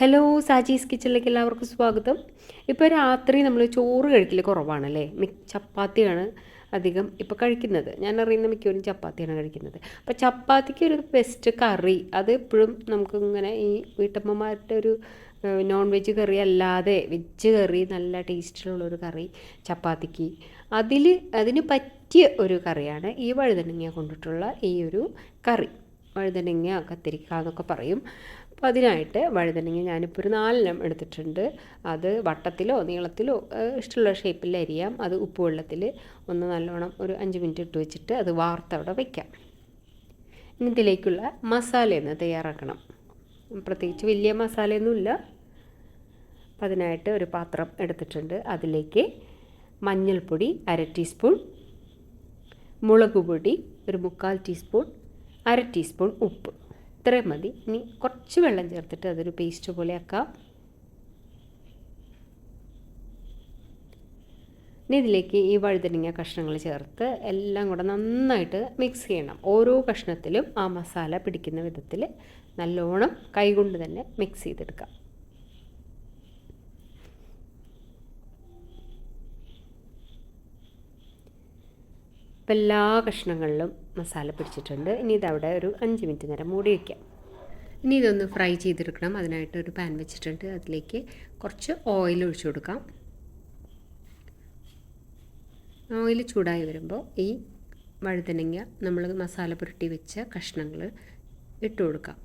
Hello Saji's കിച്ചണിലേക്ക് എല്ലാവർക്കും സ്വാഗതം. ഇപ്പോൾ രാത്രി നമ്മൾ ചോറ് കഴിക്കൽ കുറവാണല്ലേ? ചപ്പാത്തിയാണ് അധികം ഇപ്പോൾ കഴിക്കുന്നത്. ഞാൻ അറിയുന്ന മിക്കവരും ചപ്പാത്തിയാണ് കഴിക്കുന്നത്. അപ്പോൾ ചപ്പാത്തിക്ക് ഒരു ബെസ്റ്റ് കറി. അത് എപ്പോഴും നമുക്കിങ്ങനെ ഈ വീട്ടമ്മമാരുടെ ഒരു നോൺ വെജ് കറി അല്ലാതെ വെജ് കറി നല്ല ടേസ്റ്റിലുള്ളൊരു കറി ചപ്പാത്തിക്ക്. അതിൽ അതിന് പറ്റിയ ഒരു കറിയാണ് ഈ വഴുതനങ്ങ കൊണ്ടിട്ടുള്ള ഈ ഒരു കറി. വഴുതനങ്ങ കത്തിരിക്ക എന്നൊക്കെ പറയും. അപ്പോൾ അതിനായിട്ട് വഴുതനങ്ങ ഞാനിപ്പോൾ ഒരു നാലെണ്ണം എടുത്തിട്ടുണ്ട്. അത് വട്ടത്തിലോ നീളത്തിലോ ഇഷ്ടമുള്ള ഷേപ്പിൽ അരിയാം. അത് ഉപ്പുവെള്ളത്തിൽ ഒന്ന് നല്ലോണം ഒരു അഞ്ച് മിനിറ്റ് ഇട്ട് വെച്ചിട്ട് അത് വാർത്തവിടെ വയ്ക്കാം ഇതിലേക്കുള്ള മസാലയൊന്ന് തയ്യാറാക്കണം. പ്രത്യേകിച്ച് വലിയ മസാലയൊന്നുമില്ല. അപ്പം അതിനായിട്ട് ഒരു പാത്രം എടുത്തിട്ടുണ്ട്. അതിലേക്ക് മഞ്ഞൾപ്പൊടി അര ടീസ്പൂൺ മുളക് പൊടി ഒരു മുക്കാൽ ടീസ്പൂൺ അര ടീസ്പൂൺ ഉപ്പ്. ഇത്രയും മതി. ഇനി കുറച്ച് വെള്ളം ചേർത്തിട്ട് അതൊരു പേസ്റ്റ് പോലെ ആക്കാം. ഇനി ഇതിലേക്ക് ഈ വഴുതനങ്ങ കഷ്ണങ്ങൾ ചേർത്ത് എല്ലാം കൂടെ നന്നായിട്ട് മിക്സ് ചെയ്യണം. ഓരോ കഷ്ണത്തിലും ആ മസാല പിടിക്കുന്ന വിധത്തിൽ നല്ലോണം കൈകൊണ്ട് തന്നെ മിക്സ് ചെയ്തെടുക്കാം. ഇപ്പം എല്ലാ കഷ്ണങ്ങളിലും മസാല പിടിച്ചിട്ടുണ്ട്. ഇനി ഇതവിടെ ഒരു അഞ്ച് മിനിറ്റ് നേരം മൂടി വയ്ക്കാം ഇനി ഇതൊന്ന് ഫ്രൈ ചെയ്തെടുക്കണം. അതിനായിട്ട് ഒരു പാൻ വെച്ചിട്ടുണ്ട്. അതിലേക്ക് കുറച്ച് ഓയിൽ ഒഴിച്ചു കൊടുക്കാം. ഓയിൽ ചൂടായി വരുമ്പോൾ ഈ വഴുതനങ്ങ നമ്മൾ മസാല പുരട്ടി വെച്ച കഷ്ണങ്ങൾ ഇട്ട് കൊടുക്കാം.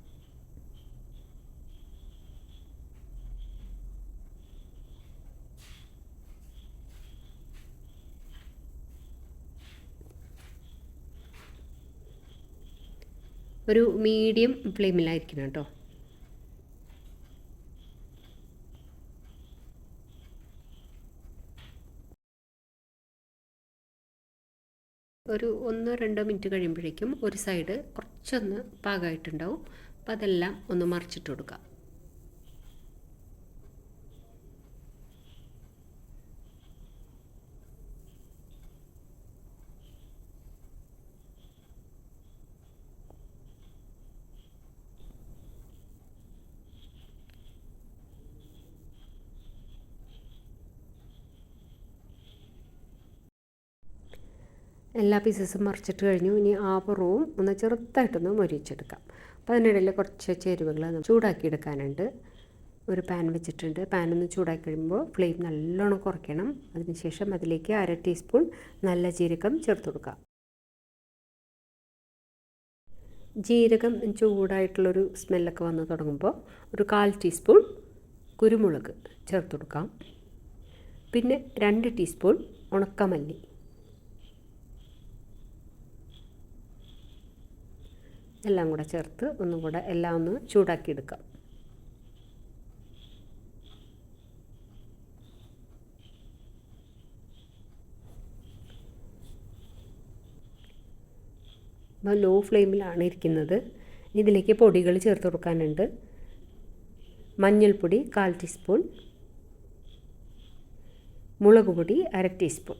ഒരു മീഡിയം ഫ്ലെയിമിലായിരിക്കണം കേട്ടോ. ഒരു ഒന്നോ രണ്ടോ മിനിറ്റ് കഴിയുമ്പോഴേക്കും ഒരു സൈഡ് കുറച്ചൊന്ന് പാകമായിട്ടുണ്ടാവും അപ്പോൾ അതെല്ലാം ഒന്ന് മറിച്ചിട്ട് കൊടുക്കാം. എല്ലാ പീസസും മറിച്ചിട്ട് കഴിഞ്ഞു. ഇനി ആ പുറവും ഒന്ന് ചെറുതായിട്ടൊന്ന് മൊരിച്ചെടുക്കാം. അപ്പോൾ അതിനിടയിൽ കുറച്ച് ചേരുവകൾ ചൂടാക്കി എടുക്കാനുണ്ട് ഒരു പാൻ വെച്ചിട്ടുണ്ട്. പാൻ ഒന്ന് ചൂടാക്കി കഴിയുമ്പോൾ ഫ്ലെയിം നല്ലോണം കുറയ്ക്കണം. അതിനുശേഷം അതിലേക്ക് അര ടീസ്പൂൺ നല്ല ജീരകം ചേർത്ത് കൊടുക്കാം. ജീരകം ചൂടായിട്ടുള്ളൊരു സ്മെല്ലൊക്കെ വന്ന് തുടങ്ങുമ്പോൾ ഒരു കാൽ ടീസ്പൂൺ കുരുമുളക് ചേർത്ത് കൊടുക്കാം. പിന്നെ രണ്ട് ടീസ്പൂൺ ഉണക്കമല്ലി. എല്ലാം കൂടെ ചേർത്ത് ഒന്നും കൂടെ എല്ലാം ഒന്ന് ചൂടാക്കി എടുക്കാം. അപ്പോൾ ലോ ഫ്ലെയിമിലാണ് ഇരിക്കുന്നത്. ഇതിലേക്ക് പൊടികൾ ചേർത്ത് കൊടുക്കാനുണ്ട്. മഞ്ഞൾപ്പൊടി കാൽ ടീസ്പൂൺ മുളക് പൊടി അര ടീസ്പൂൺ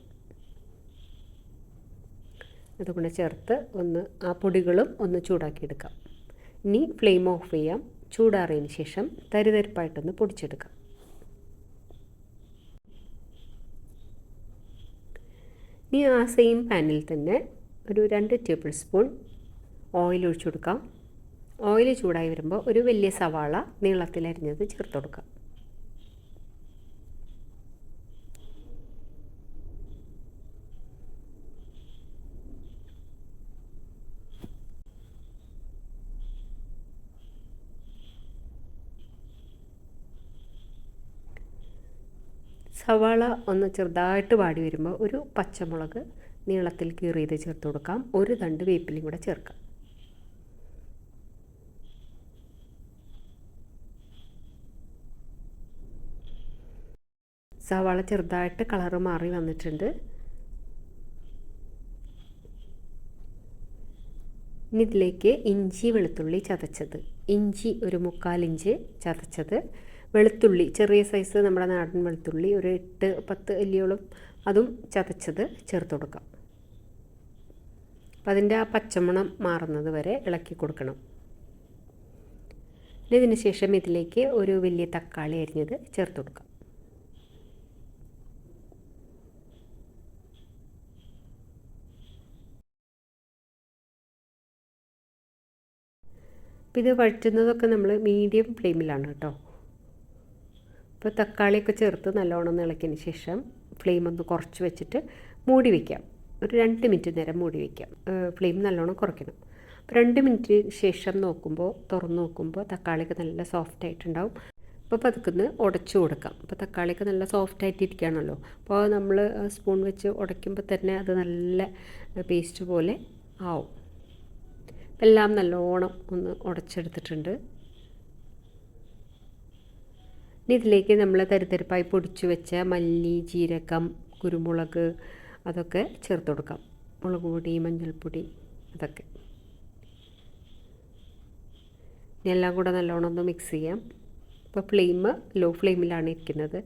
അതുകൊണ്ട് ചേർത്ത് ഒന്ന് ആ പൊടികളും ഒന്ന് ചൂടാക്കിയെടുക്കാം. ഇനി ഫ്ലെയിം ഓഫ് ചെയ്യാം. ചൂടാറിയതിന് ശേഷം തരിതരിപ്പായിട്ടൊന്ന് പൊടിച്ചെടുക്കാം. ഇനി ആ സെയിം പാനിൽ തന്നെ ഒരു രണ്ട് ടേബിൾ സ്പൂൺ ഓയിൽ ഒഴിച്ചു കൊടുക്കാം. ഓയിൽ ചൂടായി വരുമ്പോൾ ഒരു വലിയ സവാള നീളത്തിലരിഞ്ഞത് ചേർത്ത് കൊടുക്കാം. സവാള ഒന്ന് ചെറുതായിട്ട് വാടി വരുമ്പോൾ ഒരു പച്ചമുളക് നീളത്തിൽ കീറിയത് ചേർത്ത് കൊടുക്കാം. ഒരു തണ്ട് വേപ്പിലയും കൂടെ ചേർക്കാം. സവാള ചെറുതായിട്ട് കളറ് മാറി വന്നിട്ടുണ്ട്. ഇനി ഇതിലേക്ക് ഇഞ്ചി വെളുത്തുള്ളി ചതച്ചത്. ഇഞ്ചി ഒരു മുക്കാൽ ഇഞ്ച് ചതച്ചത്. വെളുത്തുള്ളി ചെറിയ സൈസ് നമ്മുടെ നാടൻ വെളുത്തുള്ളി ഒരു എട്ട് പത്ത് അല്ലിയോളം അതും ചതച്ചത് ചേർത്ത് കൊടുക്കാം. അപ്പം അതിന്റെ ആ പച്ചമണം മാറുന്നത് വരെ ഇളക്കി കൊടുക്കണം. ഇതിന് ശേഷം ഇതിലേക്ക് ഒരു വലിയ തക്കാളി അരിഞ്ഞത് ചേർത്ത് കൊടുക്കാം. ഇത് വഴറ്റുന്നതൊക്കെ നമ്മൾ മീഡിയം ഫ്ലെയിമിലാണ് കേട്ടോ. ഇപ്പോൾ തക്കാളിയൊക്കെ ചേർത്ത് നല്ലോണം ഇളക്കിയതിന് ശേഷം ഫ്ലെയിം ഒന്ന് കുറച്ച് വെച്ചിട്ട് മൂടി വയ്ക്കാം ഒരു രണ്ട് മിനിറ്റ് നേരം മൂടി വയ്ക്കാം ഫ്ലെയിം നല്ലോണം കുറയ്ക്കണം. അപ്പോൾ രണ്ട് മിനിറ്റ് ശേഷം നോക്കുമ്പോൾ തുറന്ന് നോക്കുമ്പോൾ തക്കാളിയൊക്കെ നല്ല സോഫ്റ്റ് ആയിട്ടുണ്ടാവും. അപ്പോൾ പതുക്കുന്ന് ഉടച്ചു കൊടുക്കാം. അപ്പോൾ തക്കാളിയൊക്കെ നല്ല സോഫ്റ്റ് ആയിട്ട് ഇരിക്കുകയാണല്ലോ അപ്പോൾ നമ്മൾ സ്പൂൺ വെച്ച് ഉടയ്ക്കുമ്പോൾ തന്നെ അത് നല്ല പേസ്റ്റ് പോലെ ആവും. എല്ലാം നല്ലോണം ഒന്ന് ഉടച്ചെടുത്തിട്ടുണ്ട്. ഇനി ഇതിലേക്ക് നമ്മൾ തരിത്തരിപ്പായി പൊടിച്ചു വെച്ച മല്ലി ജീരകം കുരുമുളക് അതൊക്കെ ചേർത്ത് കൊടുക്കാം. മുളക് പൊടി മഞ്ഞൾപ്പൊടി അതൊക്കെ. എല്ലാം കൂടെ നല്ലോണം ഒന്ന് മിക്സ് ചെയ്യാം. ഇപ്പോൾ ഫ്ലെയിം ലോ ഫ്ലെയിമിലാണ് ഇരിക്കുന്നത്.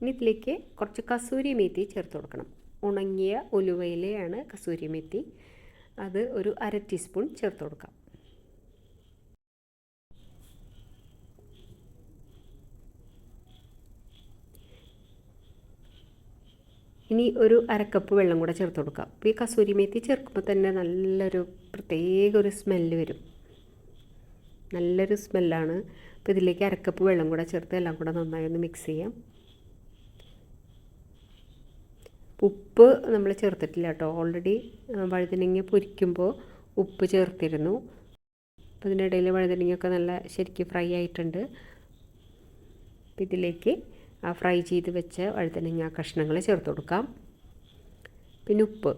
ഇനി ഇതിലേക്ക് കുറച്ച് കസൂരി മേത്തി ചേർത്ത് കൊടുക്കണം. ഉണങ്ങിയ ഉലുവയിലയാണ് കസൂരി മേത്തി അത് ഒരു അര ടീസ്പൂൺ ചേർത്ത് കൊടുക്കാം. ഇനി ഒരു അരക്കപ്പ് വെള്ളം കൂടെ ചേർത്ത് കൊടുക്കാം. അപ്പോൾ ഈ കസൂരി മേത്തി ചേർക്കുമ്പോൾ തന്നെ നല്ലൊരു പ്രത്യേക ഒരു സ്മെല്ല് വരും. നല്ലൊരു സ്മെല്ലാണ്. അപ്പോൾ ഇതിലേക്ക് അരക്കപ്പ് വെള്ളം കൂടെ ചേർത്ത് എല്ലാം കൂടെ നന്നായി ഒന്ന് മിക്സ് ചെയ്യാം. ഉപ്പ് നമ്മൾ ചേർത്തിട്ടില്ല കേട്ടോ. ഓൾറെഡി വഴുതനങ്ങ പൊരിക്കുമ്പോൾ ഉപ്പ് ചേർത്തിരുന്നു. അപ്പോൾ ഇതിനിടയിൽ വഴുതനങ്ങയൊക്കെ നല്ല ശരിക്ക് ഫ്രൈ ആയിട്ടുണ്ട്. അപ്പോൾ ഇതിലേക്ക് ആ ഫ്രൈ ചെയ്ത് വെച്ച വഴുതനങ്ങ കഷ്ണങ്ങൾ ചേർത്ത് കൊടുക്കാം. പിന്നെ ഉപ്പ്.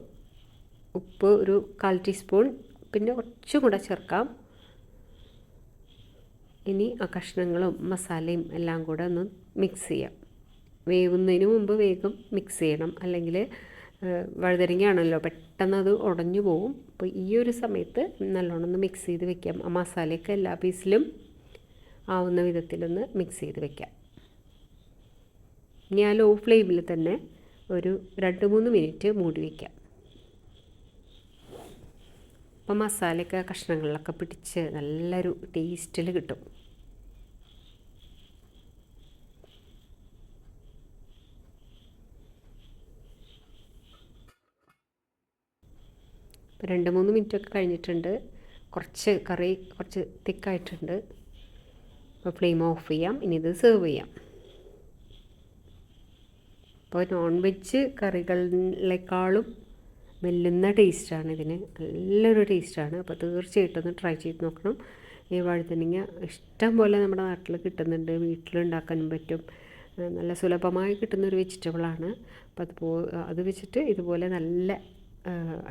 ഉപ്പ് ഒരു കാൽ ടീസ്പൂൺ പിന്നെ കുറച്ചും കൂടെ ചേർക്കാം. ഇനി ആ കഷ്ണങ്ങളും മസാലയും എല്ലാം കൂടെ ഒന്ന് മിക്സ് ചെയ്യാം. വേവുന്നതിന് മുമ്പ് വേഗം മിക്സ് ചെയ്യണം. അല്ലെങ്കിൽ വഴുതരങ്ങയാണല്ലോ പെട്ടെന്ന് അത് ഉടഞ്ഞു പോവും. അപ്പോൾ ഈ ഒരു സമയത്ത് നല്ലോണം ഒന്ന് മിക്സ് ചെയ്ത് വെക്കാം. ആ മസാലയൊക്കെ എല്ലാ പീസിലും ആവുന്ന വിധത്തിലൊന്ന് മിക്സ് ചെയ്ത് വെക്കാം. ഇനി ആ ലോ ഫ്ലെയിമിൽ തന്നെ ഒരു രണ്ട് മൂന്ന് മിനിറ്റ് മൂടി വയ്ക്കാം അപ്പം മസാലയൊക്കെ കഷ്ണങ്ങളിലൊക്കെ പിടിച്ച് നല്ലൊരു ടേസ്റ്റിൽ കിട്ടും. രണ്ട് മൂന്ന് മിനിറ്റൊക്കെ കഴിഞ്ഞിട്ടുണ്ട്. കുറച്ച് കറി കുറച്ച് തിക്കായിട്ടുണ്ട്. അപ്പോൾ ഫ്ലെയിം ഓഫ് ചെയ്യാം. ഇനി ഇത് സെർവ് ചെയ്യാം. അപ്പോൾ നോൺ വെജ് കറികളിലേക്കാളും വെല്ലുന്ന ടേസ്റ്റാണ് ഇതിന്. നല്ലൊരു ടേസ്റ്റാണ്. അപ്പോൾ തീർച്ചയായിട്ടും ഒന്ന് ട്രൈ ചെയ്ത് നോക്കണം. ഈ വഴുതനങ്ങ ഇഷ്ടം പോലെ നമ്മുടെ നാട്ടിൽ കിട്ടുന്നുണ്ട്. വീട്ടിലുണ്ടാക്കാനും പറ്റും. നല്ല സുലഭമായി കിട്ടുന്നൊരു വെജിറ്റബിളാണ്. അപ്പോൾ അത് അത് വെച്ചിട്ട് ഇതുപോലെ നല്ല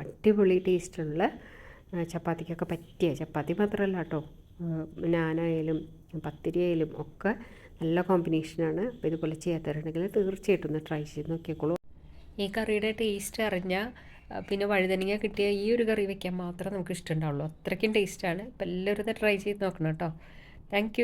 അടിപൊളി ടേസ്റ്റുള്ള ചപ്പാത്തിക്കൊക്കെ പറ്റിയ ചപ്പാത്തി മാത്രമല്ല കേട്ടോ. നാനായാലും പത്തിരി ആയാലും ഒക്കെ നല്ല കോമ്പിനേഷനാണ് അപ്പോൾ ഇതുപോലെ ചെയ്യാത്തവരുണ്ടെങ്കിൽ തീർച്ചയായിട്ടും ഒന്ന് ട്രൈ ചെയ്ത് നോക്കിക്കോളൂ ഈ കറിയുടെ ടേസ്റ്റ് അറിഞ്ഞാൽ പിന്നെ വഴുതനങ്ങ കിട്ടിയ ഈ ഒരു കറി വെക്കാൻ മാത്രമേ നമുക്ക് ഇഷ്ടമുണ്ടാവുള്ളൂ അത്രയ്ക്കും ടേസ്റ്റാണ് അപ്പോൾ എല്ലാവരും ഇത് ട്രൈ ചെയ്ത് നോക്കണം കേട്ടോ. താങ്ക്